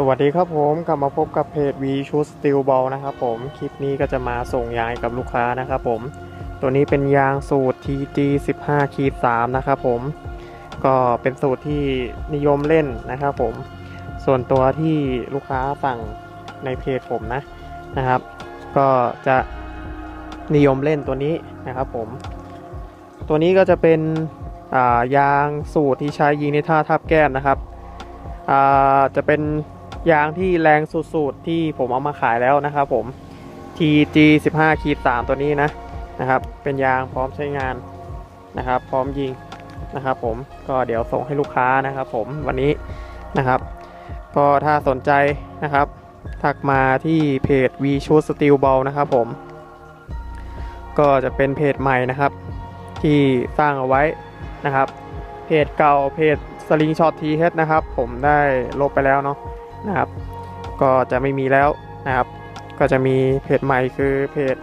สวัสดีครับผมกลับมาพบกับเพจ V Shoot Steel Ball นะครับผมคลิปนี้ก็จะมาส่งยางกับลูกค้านะครับผม ตัวนี้เป็นยางสูตร TG 15ขีด3นะครับผม ก็เป็นสูตรที่นิยมเล่นนะครับผม ส่วนตัวที่ลูกค้าสั่งในเพจผมนะนะครับ ก็จะนิยมเล่นตัวนี้นะครับผม ตัวนี้ก็จะเป็นอ่ายางสูตรที่ใช้ยิงในท่าทับแก้มนะครับอ่าจะเป็น ยางที่แรงสุดๆที่ผมเอามาขายแล้วนะครับผม TG 15ขีด3ตัวนี้นะนะครับ เป็นยางพร้อมใช้งานนะครับ พร้อมยิงนะครับ ผมก็เดี๋ยวส่งให้ลูกค้านะครับ ผมวันนี้นะครับก็ถ้าสนใจนะครับ ทักมาที่เพจ V Shoot Steel Ball นะครับผม ก็จะเป็นเพจใหม่นะครับ ที่สร้างเอาไว้นะครับ เพจเก่าเพจสลิงช็อตทีเฮดนะครับ ผมได้ลบไปแล้วเนาะ นะครับ ก็จะไม่มีแล้วนะครับ ก็จะมีเพจใหม่คือเพจ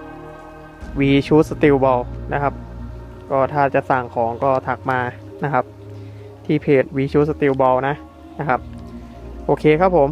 V Shoot Steel Ball นะครับ ก็ถ้าจะสั่งของก็ถักมานะครับ ที่เพจ V Shoot Steel Ball นะนะครับ โอเคครับผม